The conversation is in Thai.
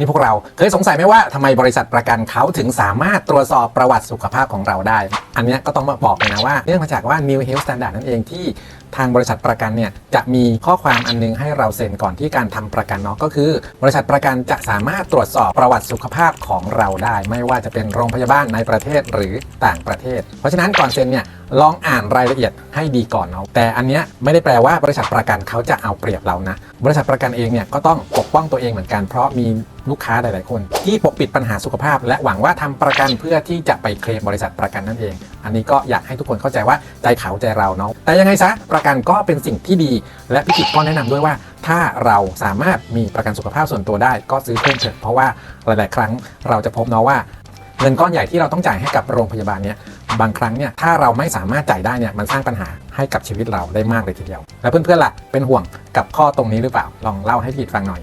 นี่พวกเราเคยสงสัยไหมว่าทำไมบริษัทประกันเขาถึงสามารถตรวจสอบประวัติสุขภาพของเราได้อันเนี้ยก็ต้องมาบอกเลยนะว่าเนื่องมาจากว่า New Health Standard นั่นเองที่ทางบริษัทประกันเนี่ยจะมีข้อความอันนึงให้เราเซ็นก่อนที่การทำประกันเนาะก็คือ บริษัทประกันจะสามารถตรวจสอบประวัติสุขภาพของเราได้ ไม่ว่าจะเป็นโรงพยาบาลในประเทศหรือต่างประเทศ เพราะฉะนั้นก่อนเซ็นเนี่ยลองอ่านรายละเอียดให้ดีก่อนเนาะแต่อันเนี้ยไม่ได้แปลว่าบริษัทประกันเขาจะเอาเปรียบเรานะบริษัทประกันเองเนี่ยก็ต้องปกป้องตัวเองเหมือนกันเพราะมีลูกค้าหลาย ๆ คน ที่ปกปิดปัญหาสุขภาพ และหวังว่าทำประกันเพื่อที่จะไปเคลมบริษัทประกันนั่นเองอันนี้ก็อยากให้ทุกคนเข้าใจว่าใจเขาใจเราเนาะแต่ยังไงซะประกันก็เป็นสิ่งที่ดี และพิจิตก็แนะนำด้วยว่า ถ้าเราสามารถมีประกันสุขภาพส่วนตัวได้ ก็ซื้อเพิ่มเถอะเพราะว่าหลาย ๆ ครั้งเราจะพบเนาะว่าเงินก้อนใหญ่ที่เราต้องจ่ายให้กับโรงพยาบาลเนี่ยบางครั้งเนี่ยถ้าเราไม่สามารถจ่ายได้เนี่ยมันสร้างปัญหาให้กับชีวิตเราได้มากเลยทีเดียว แล้วเพื่อนๆล่ะเป็นห่วงกับข้อตรงนี้หรือเปล่าลองเล่าให้พี่ฟังหน่อย